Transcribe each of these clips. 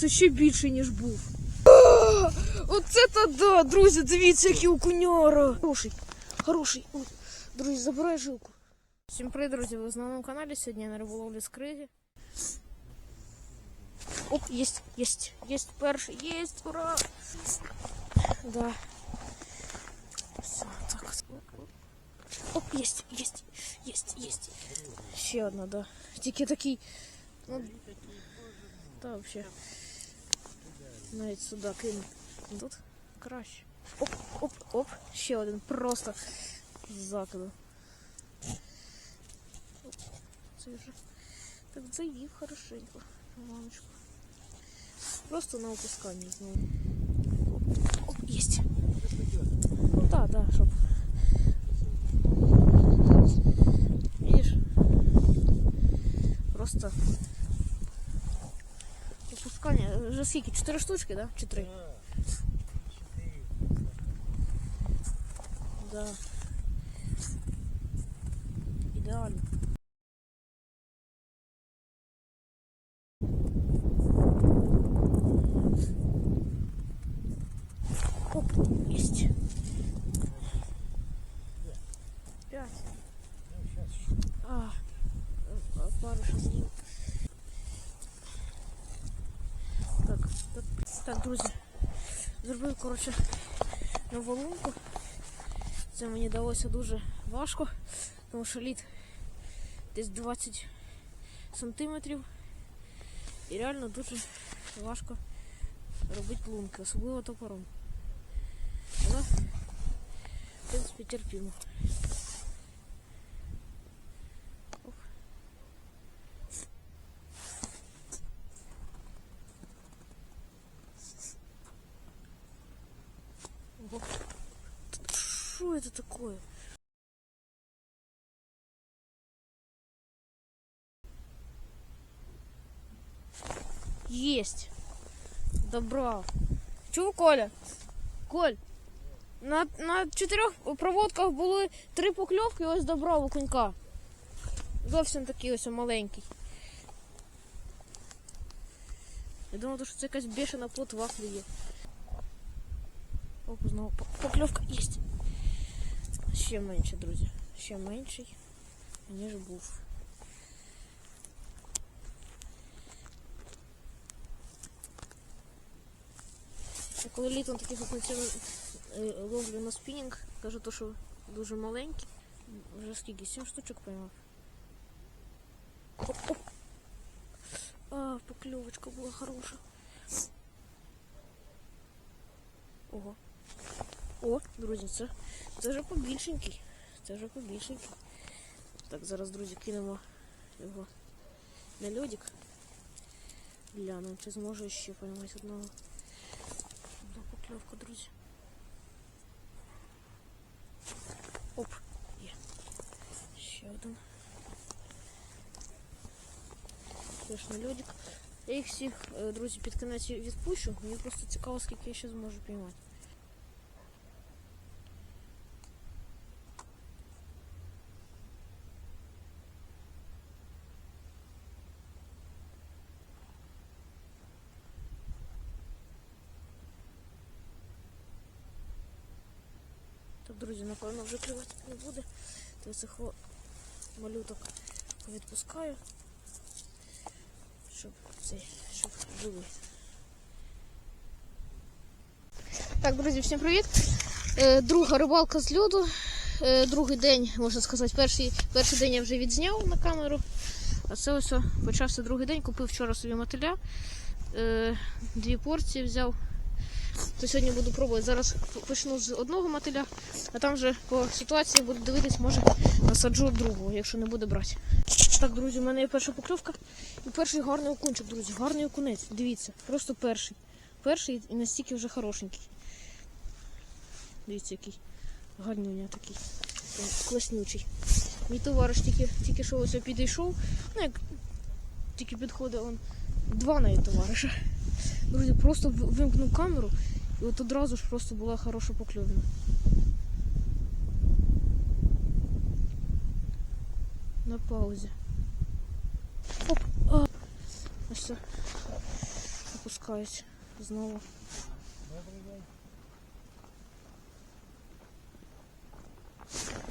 Це ще більше, ніж був. Оце то да, друзі, дивіться, який окуняра. Хороший, хороший. О, Друзі, забирай жилку. Всім привіт, друзі, ви на новому каналі. Сьогодні я на риболовлі з криги. Оп, єсть, єсть, єсть перший, єсть, ура! Да. Все, так. Оп, єсть, єсть, єсть, єсть. Ще одна, да. Тільки такий. Ну, та взагалі. Навіть сюди кину. Тут краще. Оп, оп, оп. Ще один. Просто з закиду. Оп, Це вже. Так заїв хорошенько. Мамочку. Просто на опусканні знову. Оп, оп, єсть. Ну так, да, щоб. Вже скільки? Чотири штучки, да? Чи три? Да. Ідеально. Оп, есть. Пять. А, а, пару сейчас Так, так, друзі. Зробив, коротше, нову лунку. Це мені далося дуже важко, тому що лід десь 20 сантиметрів. І реально дуже важко робити лунки, особливо топором. Але, в принципі, терпімо. Оп. Ого. Что это такое? Есть. Добрав. Чув, Коля? Коль, на, на чотирьох проводках були три покльовки, ось добрав у конька. Зовсім такий ось маленький. Я думав, що це якась бешена плотва клює. Оп, знову по- покльовка є. Ще менше, друзі. Ще менший, ніж був. Я коли літом таких окунців е, ловлю на спінінг, кажу, то, що дуже маленький. Вже скільки? Сім штучок поймав. А, покльовочка була хороша. Ого. О, друзі, це, це вже побільшенький. Це вже побільшенький. Так, зараз, друзі, кинемо його на льодик. Глянемо, чи зможу ще поймати одного. Одна покльовка, друзі. Оп, є. Ще один. Теж на льодик. Я їх всіх, е, друзі, під кінець відпущу. Мені просто цікаво, скільки я ще зможу піймати. Друзі, напевно, вже клювати не буде. То цих малюток відпускаю, щоб цей, щоб живий. Так, друзі, всім привіт. Е, друга рибалка з льоду. Е, другий день, можна сказати, перший, перший день я вже відзняв на камеру. А це ось почався другий день. Купив вчора собі мотиля. Е, дві порції взяв. То сьогодні буду пробувати. Зараз почну з одного мотиля, а там вже по ситуації буду дивитись, може насаджу другого, якщо не буде брати. Так, друзі, у мене є перша покльовка і перший гарний окунчик, друзі. Гарний окунець. Дивіться, просто перший. Перший і настільки вже хорошенький. Дивіться, який гарнюня такий. Класнючий. Мій товариш тільки, тільки що ось підійшов. Ну, як тільки підходить он два навіть товариша. Друзі, просто вимкнув камеру і от одразу ж просто була хороша покльовина. На паузі. Оп! А. Ось все. Опускаю. відпускають знову.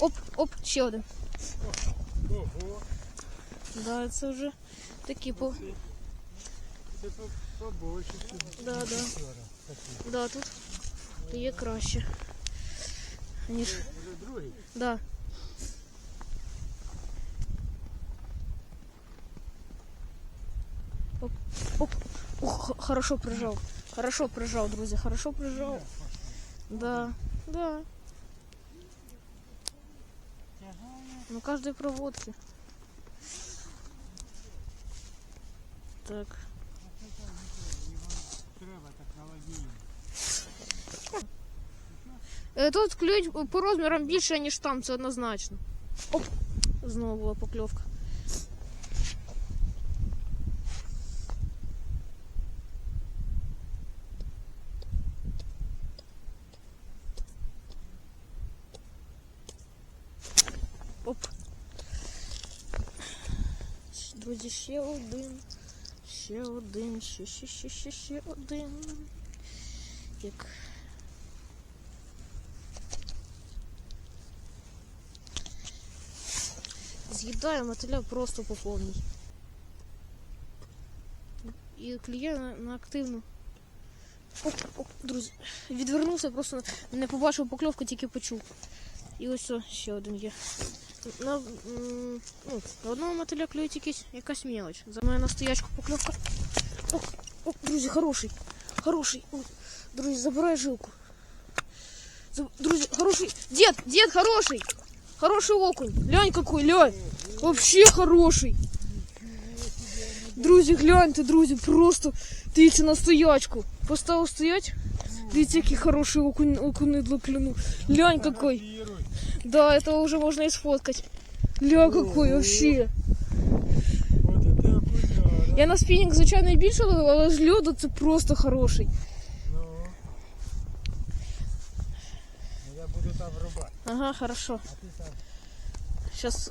Оп, оп, ще один. Ого, Да, це вже такі по. це по- побольше. Да, да. Да, тут є краще. Ніж. Вже другий. Да. Оп, оп. Ух, х- хорошо прижав. Хорошо прижав, друзі, хорошо прижав. Да, да. Ну, каждой проводки. Так. Тут клюють по розмірам більше, ніж там, це однозначно. Оп! Знову була покльовка. Оп. Щ- Друзі, ще один. Ще один, ще, ще, ще, ще, ще один. Як з'їдає мотиля просто по повній. І клює на, на активну. Оп, оп, друзі. Відвернувся, просто не побачив покльовку, тільки почув. І ось о, ще один є. На, ну, одного мотиля клює тільки якась мелоч. За мене на стоячку покльовка. О, о, друзі, хороший. Хороший. Друзі, забирай жилку. Друзі, хороший. Дед, дед, хороший. Хороший окунь. Глянь какой, глянь. Вообще хороший. Друзі, гляньте, друзі, просто дивіться на стоячку. Поставив стоять. Дивіться, який хороший окунь, окунидло клюнул. Глянь какой. Фотографируй. Да, это уже можно и сфоткать. Ля какой вообще. От це окуняра. Я на спінінг, звичайно, і більше ловив, але з льоду це просто хороший. Там рубати. Ага, хорошо. А ти там. Сейчас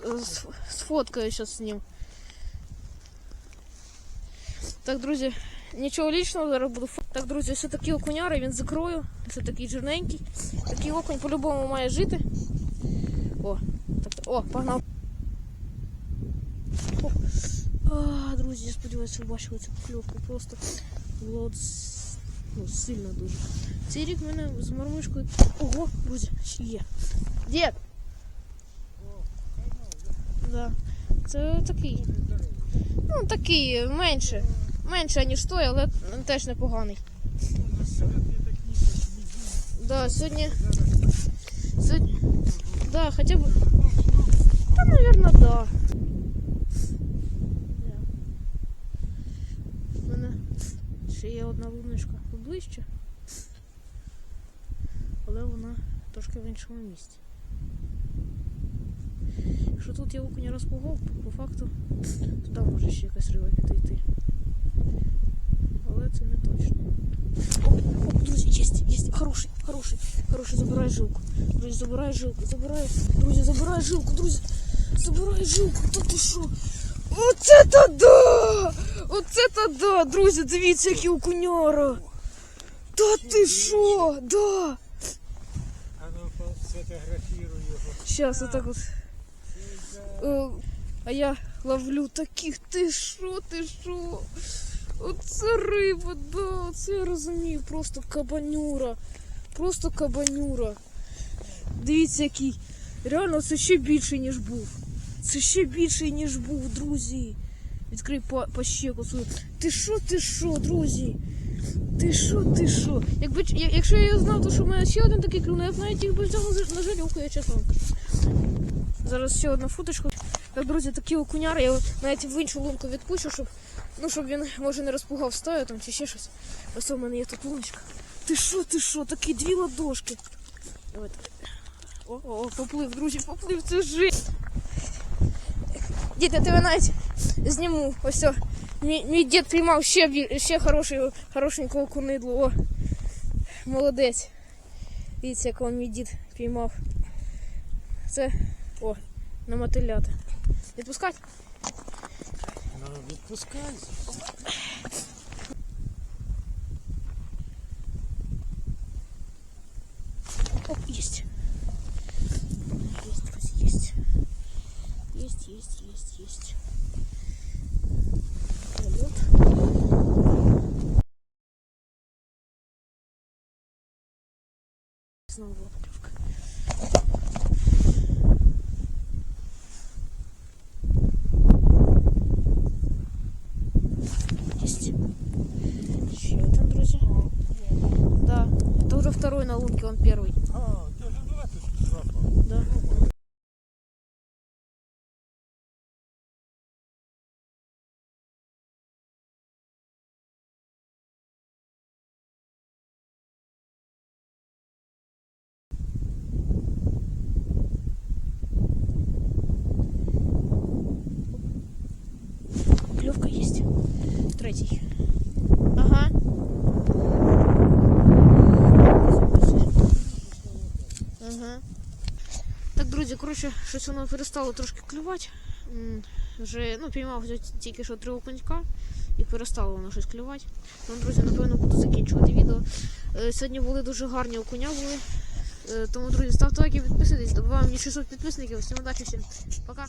сфоткаю сейчас с ним. Так, друзі, нічого лічного зараз буду. Так, друзі, ось такі окуняри, він закрою. Ось такий жирненький. Такий окунь по-любому має жити. О, так, о, погнав. О. А, друзі, я сподіваюся, ви бачили цю покльовку. Просто було от с- ну, сильно дуже. Цей рік мене з мормишкою. Ого, друзі, є. Дід! Да. Це такий. Ну, такий менше. Менше, ніж той, але теж непоганий. Да, сьогодні. Сьогодні. Да, хоча б. Та, мабуть. Да. У мене ще є одна луночка поближче. Але вона трошки в іншому місці. Якщо тут я окуня розпугав, по факту туди може ще якась риба підійти. Але це не точно. О, о, друзі, єсть, єсть, хороший, хороший, хороший, забирай жилку. Друзі, забирай жилку, забирай, друзі, забирай жилку, друзі, забирай жилку, та ти що? Оце та да! Оце та да! Друзі, дивіться, які окуняра! Та ти що? Да! А ну сфотографіруй його. Щас, отак от. Е, А я ловлю таких, ти що, ти що? Оце риба, да, оце я розумію, просто кабанюра. Просто кабанюра. Дивіться, який. Реально, це ще більший, ніж був. Це ще більший, ніж був, друзі. Відкрий по, по щеку свою. Ти що, ти що, друзі? Ти що, ти що? Якби якщо я знав, то що в мене ще один такий клюнув, я б навіть їх би взяв на жалюку, я чесно. Зараз ще одна футочка. Так, друзі, такі окуняри, я навіть в іншу лунку відпущу, щоб, ну, щоб він може не розпугав стаю там чи ще щось. Ось у мене є тут луночка. Ти що, ти що, такі дві ладошки. Давай. О, о, поплив, друзі, поплив, це жесть. Дід, я тебе навіть зніму. Ось о. Мій, мій дід піймав ще, ще хороший, хорошенького кунидлу. О, молодець. Дивіться, якого мій дід піймав. Це о, на мотилята. Відпускати? Ну, відпускай. Снова поклевка. Есть. Еще один, друзья. Да, это уже второй на лунке, он первый. Третий. Ага. Ага. Так, друзі, коротше, щось воно перестало трошки клювати. Вже ну, піймав тільки що три окунька і перестало воно щось клювати. Тому, друзі, напевно, буду закінчувати відео. Е, Сьогодні були дуже гарні окуня були. Е, Тому, друзі, ставте лайки, підписуйтесь. Добуваємо мені 600 підписників. Всім удачі, всім пока.